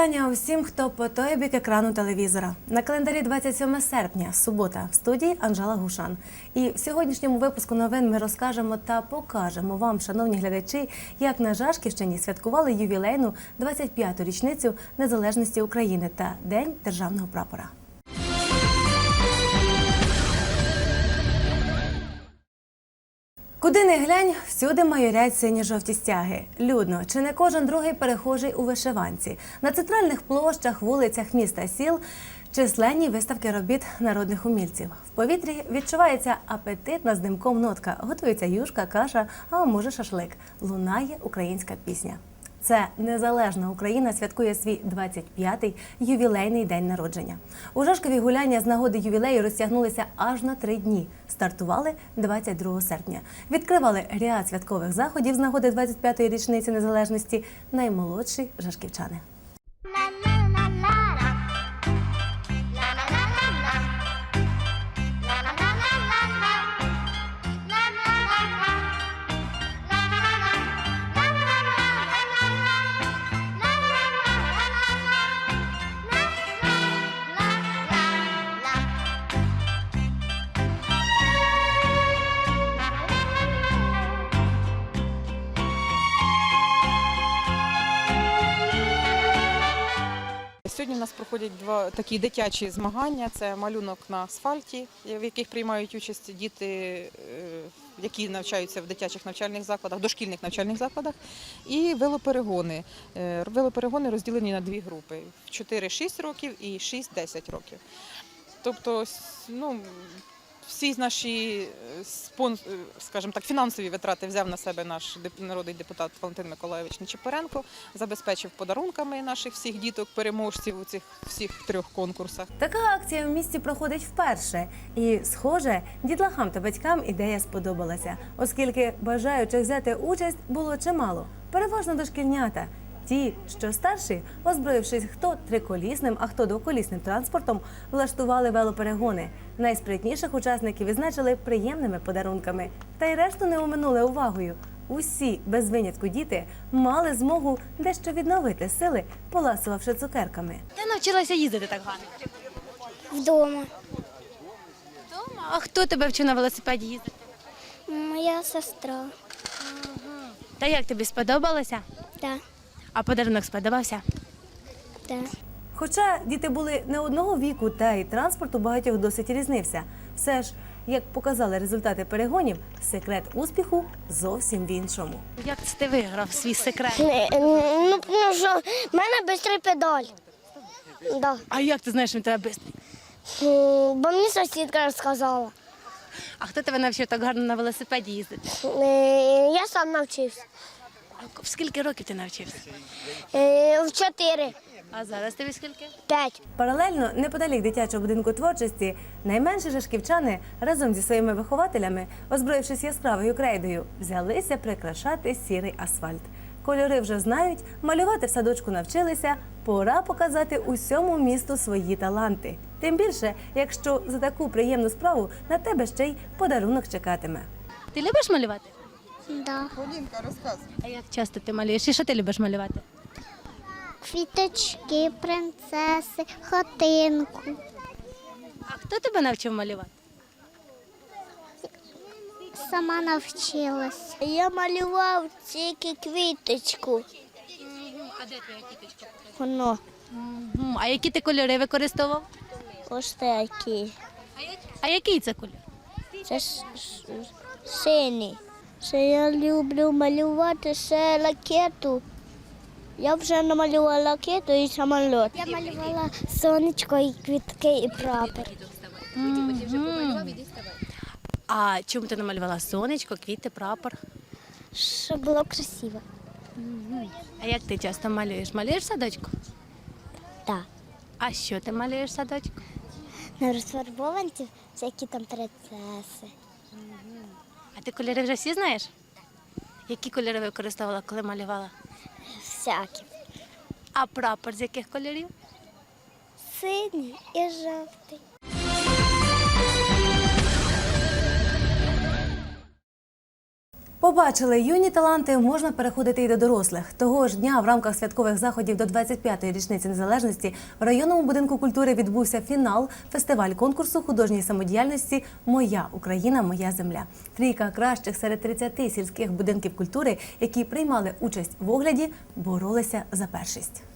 Вітання усім, хто по той бік екрану телевізора. На календарі 27 серпня, субота, в студії Анжела Гушан. І в сьогоднішньому випуску новин ми розкажемо та покажемо вам, шановні глядачі, як на Жашківщині святкували ювілейну 25-ту річницю незалежності України та День державного прапора. Куди не глянь, всюди майорять сині жовті стяги. Людно, чи не кожен другий перехожий у вишиванці. На центральних площах, вулицях міста сіл численні виставки робіт народних умільців. В повітрі відчувається апетитна з димком нотка. Готується юшка, каша, а може шашлик. Лунає українська пісня. Це незалежна Україна святкує свій 25-й ювілейний день народження. У Жашкові гуляння з нагоди ювілею розтягнулися аж на три дні. Стартували 22 серпня. Відкривали ряд святкових заходів з нагоди 25-ї річниці незалежності наймолодші жашківчани. Проходять два такі дитячі змагання. Це малюнок на асфальті, в яких приймають участь діти, е, які навчаються в дитячих навчальних закладах, дошкільних навчальних закладах, і велоперегони. Е, Велоперегони розділені на дві групи: в 4-6 років і 6-10 років. Тобто, ну, всі наші е, е, скажімо так, фінансові витрати взяв на себе наш народний депутат Валентин Миколайович Нечепоренко, забезпечив подарунками наших всіх діток, переможців у цих всіх трьох конкурсах. Така акція в місті проходить вперше. І, схоже, дітлахам та батькам ідея сподобалася, оскільки бажаючих взяти участь було чимало. Переважно дошкільнята. Ті, що старші, озброївшись хто триколісним, а хто двоколісним транспортом, влаштували велоперегони. Найспритніших учасників відзначили приємними подарунками. Та й решту не оминули увагою. Усі без винятку діти мали змогу дещо відновити сили, поласувавши цукерками. Ти навчилася їздити так гарно? Вдома. Дома. А хто тебе вчив на велосипеді їздити? Моя сестра. Та як тобі сподобалося? Да, А подарунок сподобався? да. Хоча діти були не одного віку, та й транспорт у багатьох досить різнився. Все ж, як показали результати перегонів, секрет успіху зовсім в іншому. Як це ти виграв свій секрет? Не, Ну, ну що, в мене бистрий педаль. Да. А як ти знаєш, що він тебе бистрий? Бо мені сусідка розказала. А хто тебе навчив так гарно на велосипеді їздити? Е, Я сам навчився. А скільки років ти навчився? Е, В чотири, А зараз тобі скільки? п'ять. Паралельно, неподалік дитячого будинку творчості, найменші жашківчани разом зі своїми вихователями, озброївшись яскравою крейдою, взялися прикрашати сірий асфальт. Кольори вже знають, малювати в садочку навчилися. Пора показати усьому місту свої таланти. Тим більше, якщо за таку приємну справу на тебе ще й подарунок чекатиме. Ти любиш малювати? Да. А як часто ти малюєш? І що ти любиш малювати? Квіточки, принцеси, хатинку. А хто тебе навчив малювати? Сама навчилась. Я малював тільки квіточку. А де твоя кіточка? Воно. А які ти кольори використовував? Ось такі. А який це кольор? Це ж синій. Це я люблю малювати ще ракету. Я вже намалювала ракету і самоліт. Я малювала сонечко, і квітки, і прапор. А чому ти намалювала сонечко, квіти, прапор? Щоб було красиво. А як ти часто малюєш? Малюєш садочку? Так. А що ти малюєш садочку? На розфарбованці всякі там принцеси. А ти кольори вже всі знаєш? Які кольори використовувала, коли малювала? Всякі. А прапор з яких кольорів? Синій і жовтий. Побачили юні таланти, можна переходити і до дорослих. Того ж дня в рамках святкових заходів до 25-ї річниці незалежності в районному будинку культури відбувся фінал фестиваль конкурсу художньої самодіяльності Моя Україна, моя земля. Трійка кращих серед 30 сільських будинків культури, які приймали участь в огляді, боролися за першість.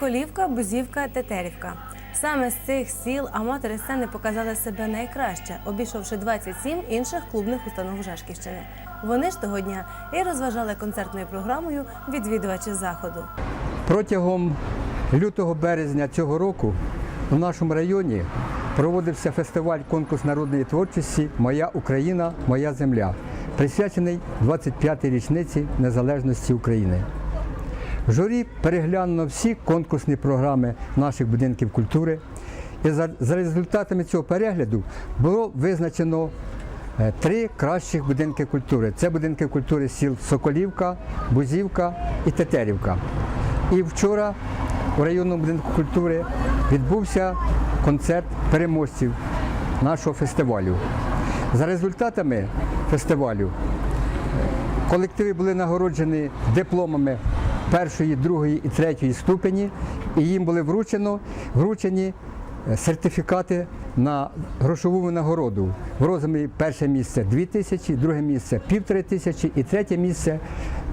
Соколівка, Бузівка, Тетерівка. Саме з цих сіл аматори сцени показали себе найкраще, обійшовши 27 інших клубних установ Жашківщини. Вони ж того дня і розважали концертною програмою відвідувачі заходу. Протягом лютого-березня цього року у нашому районі проводився фестиваль конкурс народної творчості Моя Україна, моя земля, присвячений 25-й річниці незалежності України. Журі переглянуло всі конкурсні програми наших будинків культури. І за, результатами цього перегляду було визначено е, три кращих будинки культури. Це будинки культури сіл Соколівка, Бузівка і Тетерівка. І вчора у районному будинку культури відбувся концерт переможців нашого фестивалю. За результатами фестивалю колективи були нагороджені дипломами першої, другої і третьої ступені, і їм були вручено, вручені е, сертифікати на грошову винагороду. В розмірі перше місце 2 тисячі, друге місце півтори тисячі і третє місце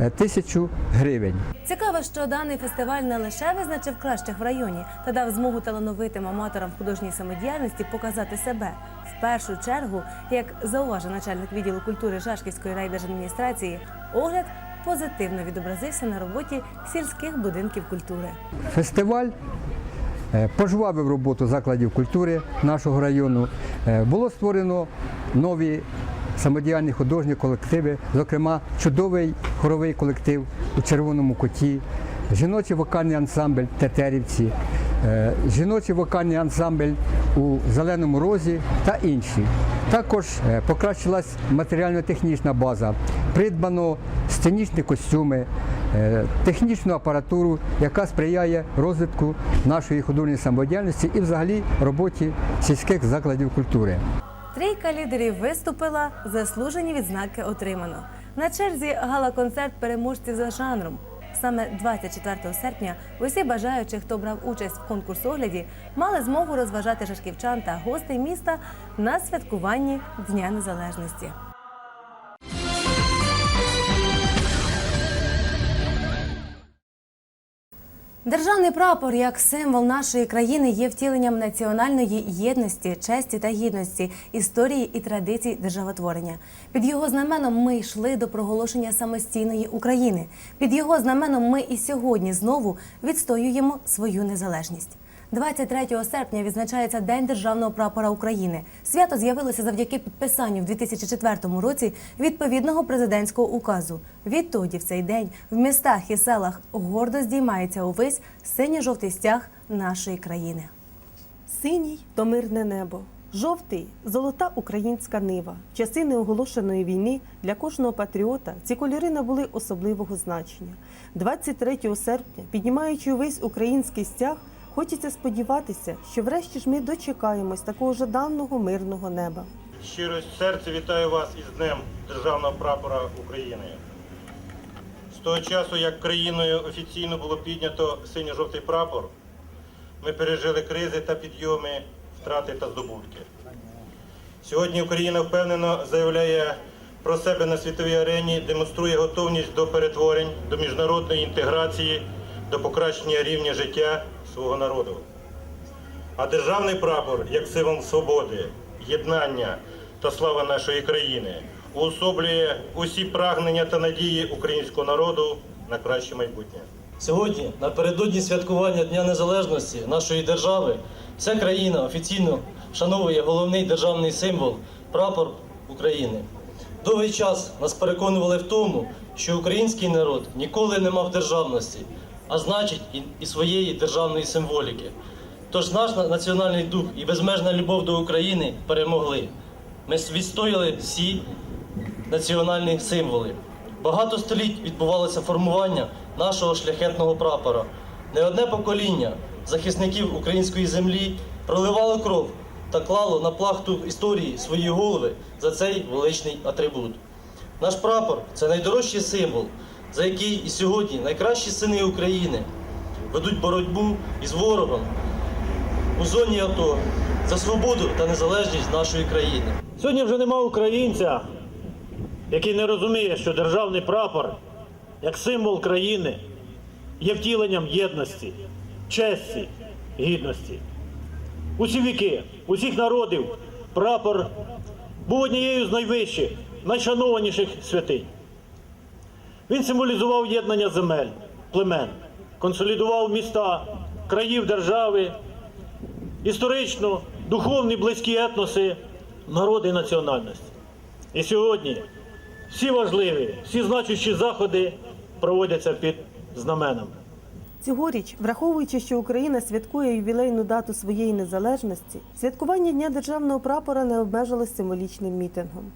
е, тисячу гривень. Цікаво, що даний фестиваль не лише визначив кращих в районі та дав змогу талановитим аматорам художньої самодіяльності показати себе. В першу чергу, як зауважив начальник відділу культури Жашківської райдержадміністрації, огляд позитивно відобразився на роботі сільських будинків культури. Фестиваль е, пожвавив роботу закладів культури нашого району. Е, Було створено нові самодіяльні художні колективи, зокрема чудовий хоровий колектив у Червоному коті, жіночий вокальний ансамбль Тетерівці, е, жіночий вокальний ансамбль у Зеленому Розі та інші. Також е, покращилась матеріально-технічна база, придбано сценічні костюми, е, технічну апаратуру, яка сприяє розвитку нашої художньої самодіяльності і взагалі роботі сільських закладів культури. Трійка лідерів виступила, заслужені відзнаки отримано. На черзі гала-концерт переможців за жанром. Саме 24 серпня усі бажаючі, хто брав участь в конкурс-огляді, мали змогу розважати шашківчан та гостей міста на святкуванні Дня Незалежності. Державний прапор як символ нашої країни є втіленням національної єдності, честі та гідності, історії і традицій державотворення. Під його знаменом ми йшли до проголошення самостійної України. Під його знаменом ми і сьогодні знову відстоюємо свою незалежність. 23 серпня відзначається День державного прапора України. Свято з'явилося завдяки підписанню в 2004 році відповідного президентського указу. Відтоді в цей день в містах і селах гордо здіймається увесь синьо-жовтий стяг нашої країни. Синій то мирне небо, Жовтий золота українська нива. В часи неоголошеної війни для кожного патріота ці кольори набули особливого значення. 23 серпня, піднімаючи увесь український стяг, хочеться сподіватися, що врешті ж ми дочекаємось такого жаданого мирного неба. Щиро з серця вітаю вас із Днем Державного прапора України. З того часу, як країною офіційно було піднято синьо-жовтий прапор, ми пережили кризи та підйоми, втрати та здобутки. Сьогодні Україна впевнено заявляє про себе на світовій арені, демонструє готовність до перетворень, до міжнародної інтеграції, до покращення рівня життя свого народу. А державний прапор як символ свободи, єднання та слава нашої країни уособлює усі прагнення та надії українського народу на краще майбутнє. Сьогодні, напередодні святкування Дня Незалежності нашої держави, вся країна офіційно вшановує головний державний символ прапор України. Довгий час нас переконували в тому, що український народ ніколи не мав державності, а значить і, своєї державної символіки. Тож наш національний дух і безмежна любов до України перемогли. Ми відстояли всі національні символи. Багато століть відбувалося формування нашого шляхетного прапора. Не одне покоління захисників української землі проливало кров та клало на плахту історії свої голови за цей величний атрибут. Наш прапор це найдорожчий символ, за який і сьогодні найкращі сини України ведуть боротьбу із ворогом у зоні АТО за свободу та незалежність нашої країни. Сьогодні вже нема українця, який не розуміє, що державний прапор, як символ країни, є втіленням єдності, честі, гідності. Усі віки, усіх народів прапор був однією з найвищих, найшанованіших святинь. Він символізував єднання земель, племен, консолідував міста, країв держави, історично, духовні близькі етноси, народи і національності. І сьогодні всі важливі, всі значущі заходи проводяться під знаменами. Цьогоріч, враховуючи, що Україна святкує ювілейну дату своєї незалежності, святкування Дня державного прапора не обмежилось символічним мітингом.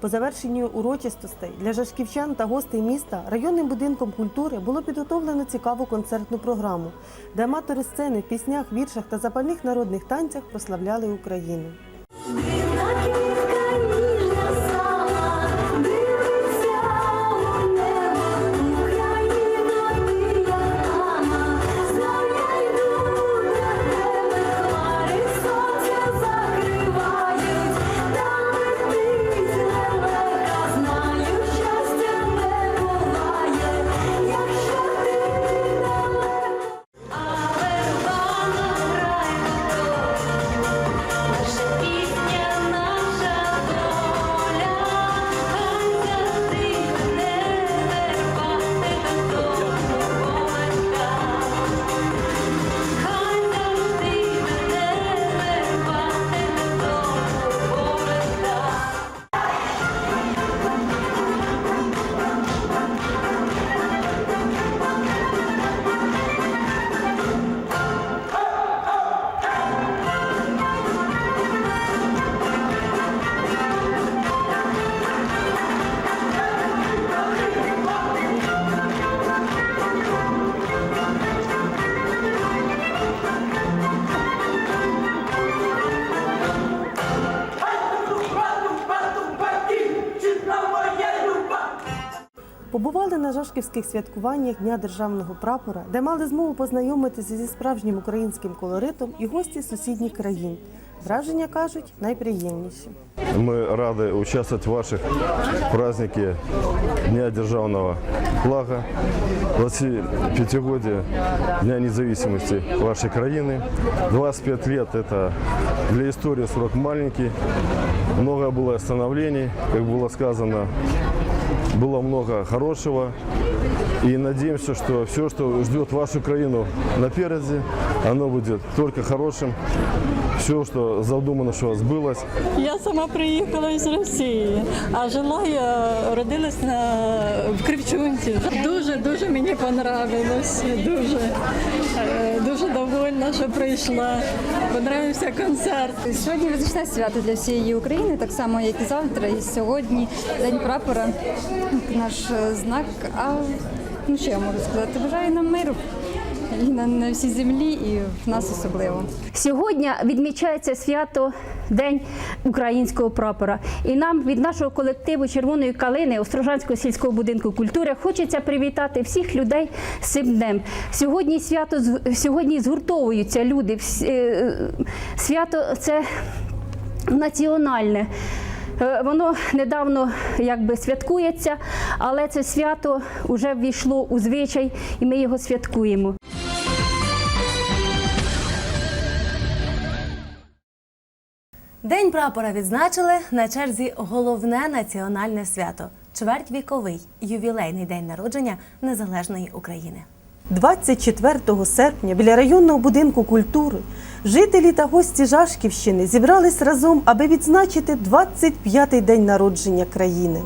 По завершенню урочистостей для жашківчан та гостей міста районним будинком культури було підготовлено цікаву концертну програму, де аматори сцени в піснях, віршах та запальних народних танцях прославляли Україну. На жашківських святкуваннях Дня державного прапора, де мали змогу познайомитися зі справжнім українським колоритом і гості сусідніх країн. Враження кажуть найприємніші. Мы рады участвовать в ваших празднике Дня державного флага, 25-годия Дня независимости вашей краины. 25 лет – это для истории срок маленький. Много было становлений, как было сказано. Было много хорошего. И надеемся, что все, что ждет вашу Украину напереди, оно будет только хорошим. Все, что задумано, что сбылось. Я сама приїхала із Росії, а жила я родилась на в Кривчунці. Дуже дуже мені понравилось. Дуже Е, дуже довольна, що прийшла. Понравився концерт. Сьогодні визначне свято для всієї України, так само як і завтра, і сьогодні День прапора, наш е, знак. А ну що я можу сказати? Бажаю нам миру і на, на всій землі, і в нас особливо. Сьогодні відмічається свято День українського прапора. І нам від нашого колективу Червоної калини Острожанського сільського будинку культури хочеться привітати всіх людей з цим днем. Сьогодні свято сьогодні згуртовуються люди. Е, Свято це національне. Е, Воно недавно якби святкується, але це свято вже ввійшло у звичай, і ми його святкуємо. День прапора відзначили на черзі головне національне свято чвертьвіковий ювілейний день народження незалежної України. 24 серпня біля районного будинку культури жителі та гості Жашківщини зібрались разом, аби відзначити 25-й день народження країни.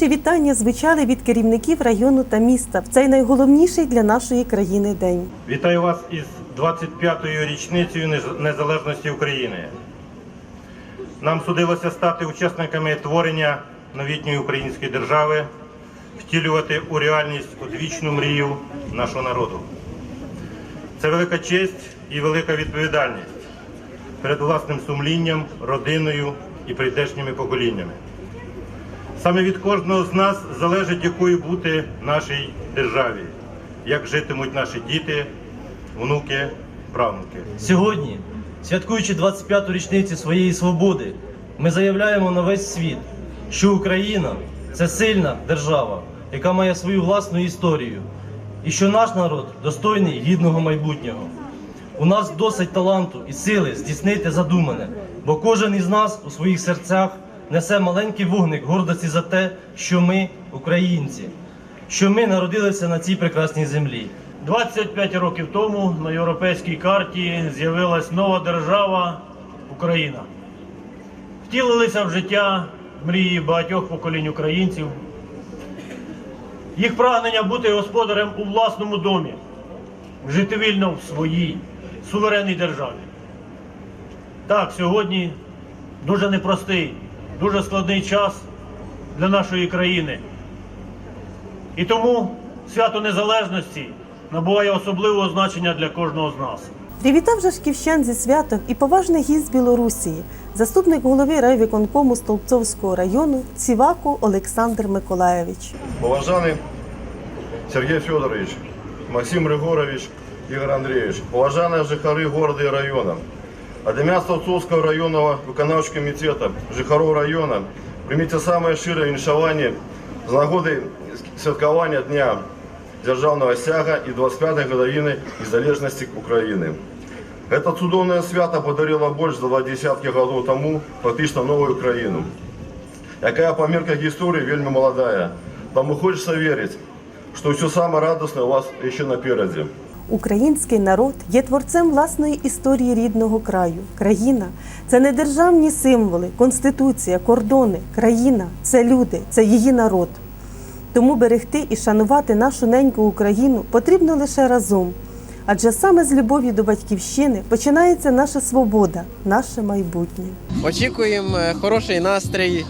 Найтепліші вітання звучали від керівників району та міста в цей найголовніший для нашої країни день. Вітаю вас із 25-ю річницею незалежності України. Нам судилося стати учасниками творення новітньої української держави, втілювати у реальність одвічну мрію нашого народу. Це велика честь і велика відповідальність перед власним сумлінням, родиною і прийдешніми поколіннями. Саме від кожного з нас залежить, якою бути нашій державі, як житимуть наші діти, внуки, правнуки. Сьогодні, святкуючи 25-ту річницю своєї свободи, ми заявляємо на весь світ, що Україна це сильна держава, яка має свою власну історію, і що наш народ достойний гідного майбутнього. У нас досить таланту і сили здійснити задумане, бо кожен із нас у своїх серцях несе маленький вогник гордості за те, що ми українці, що ми народилися на цій прекрасній землі. 25 років тому на європейській карті з'явилась нова держава Україна. Втілилися в життя мрії багатьох поколінь українців. Їх прагнення бути господарем у власному домі, жити вільно в своїй суверенній державі. Так, сьогодні дуже непростий, дуже складний час для нашої країни. І тому свято Незалежності набуває особливого значення для кожного з нас. Привітав Жашківщан зі святом і поважний гість з Білорусії, заступник голови райвиконкому Столбцовського району Цівако Олександр Миколаєвич. Уважаемый Сергей Федорович, Максим Григорович, Игорь Андреевич, уважаемые жихары города и района, от имя Столцовского районного виконавчого комитета жихаров района примите самое шире віншування з нагоди святкування Дня Державного стяга и 25-й годовщины незалежности Украины. Это чудовное свято подарило больше за два десятки годов тому фактично новую Украину, якая по мерках истории вельми молодая. Тому хочется верить, что все самое радостное у вас еще напереди. Український народ є творцем власної історії рідного краю. Країна це не державні символи, конституція, кордони. Країна це люди, це її народ. Тому берегти і шанувати нашу неньку Україну потрібно лише разом. Адже саме з любові до батьківщини починається наша свобода, наше майбутнє. Очікуємо е, хороший настрій,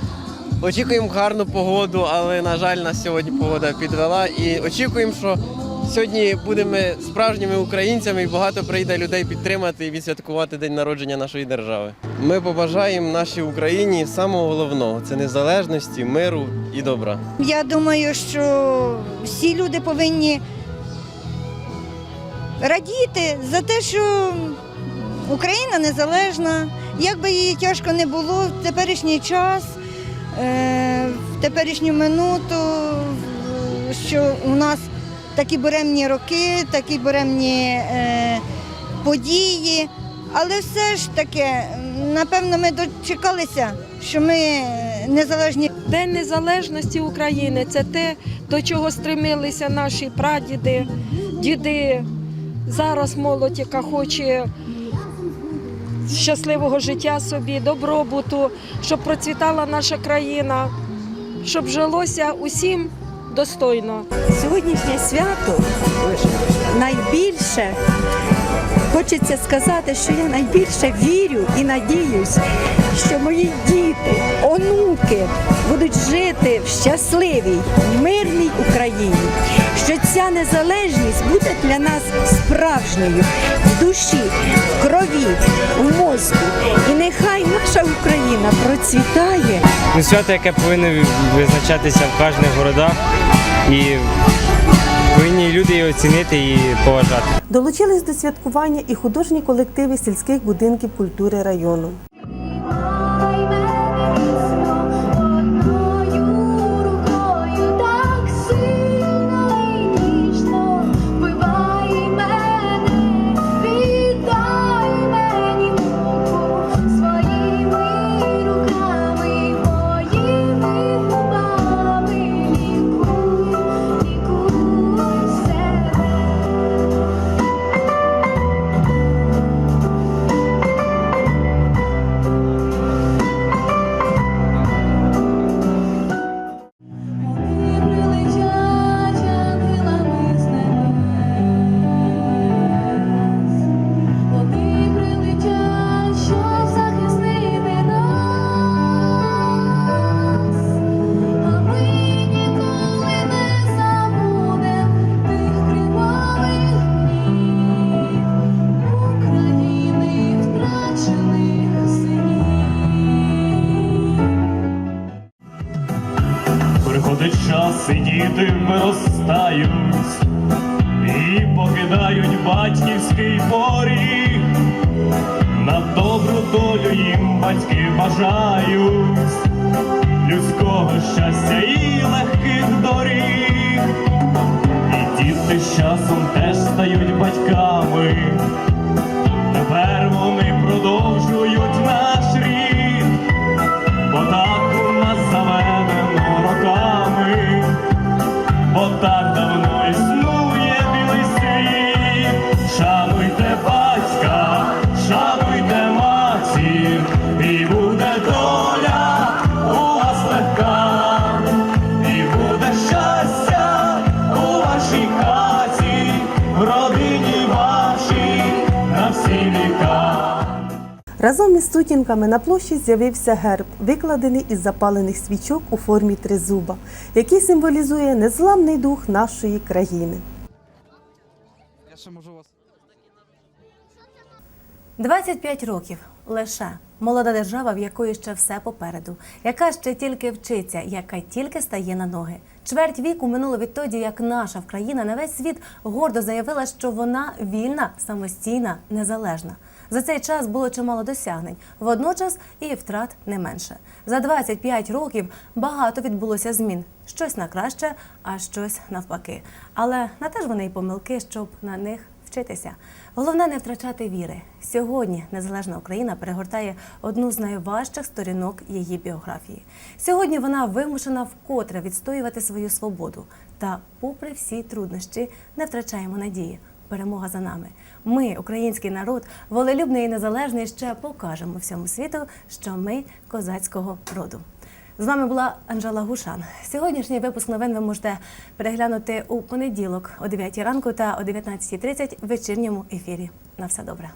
очікуємо гарну погоду, але, на жаль, нас сьогодні погода підвела. І очікуємо, що сьогодні будемо справжніми українцями і багато прийде людей підтримати і відсвяткувати день народження нашої держави. Ми побажаємо нашій Україні самого головного це незалежності, миру і добра. Я думаю, що всі люди повинні радіти за те, що Україна незалежна, як би її тяжко не було в теперішній час, е, в теперішню минуту, що у нас такі буремні роки, такі буремні е, події. Але все ж таки, напевно, ми дочекалися, що ми незалежні. День незалежності України це те, до чого стремилися наші прадіди, діди. Зараз молодь, яка хоче щасливого життя собі, добробуту, щоб процвітала наша країна, щоб жилося усім достойно. Сьогоднішнє свято найбільше хочеться сказати, що я найбільше вірю і надіюсь, що мої діти, онуки будуть жити в щасливій, мирній Україні, що ця незалежність буде для нас справжньою в душі, в крові, в мозку. Україна процвітає. Ну, свято, яке повинно визначатися в кожних городах, і повинні люди його оцінити і поважати. Долучились до святкування і художні колективи сільських будинків культури району. Батьки бажають людського щастя і легких доріг. І діти з часом теж стають батьками. Із сутінками на площі з'явився герб, викладений із запалених свічок у формі тризуба, який символізує незламний дух нашої країни. Я ще можу вас. 25 років лише молода держава, в якої ще все попереду, яка ще тільки вчиться, яка тільки стає на ноги. Чверть віку минуло відтоді, як наша країна на весь світ гордо заявила, що вона вільна, самостійна, незалежна. За цей час було чимало досягнень, водночас і втрат не менше. За 25 років багато відбулося змін. Щось на краще, а щось навпаки. Але на те ж вони й помилки, щоб на них вчитися. Головне не втрачати віри. Сьогодні незалежна Україна перегортає одну з найважчих сторінок її біографії. Сьогодні вона вимушена вкотре відстоювати свою свободу. Та, попри всі труднощі, не втрачаємо надії. Перемога за нами. Ми, український народ, волелюбний і незалежний, ще покажемо всьому світу, що ми козацького роду. З вами була Анжела Гушан. Сьогоднішній випуск новин ви можете переглянути у понеділок о 9 ранку та о 19.30 в вечірньому ефірі. На все добре.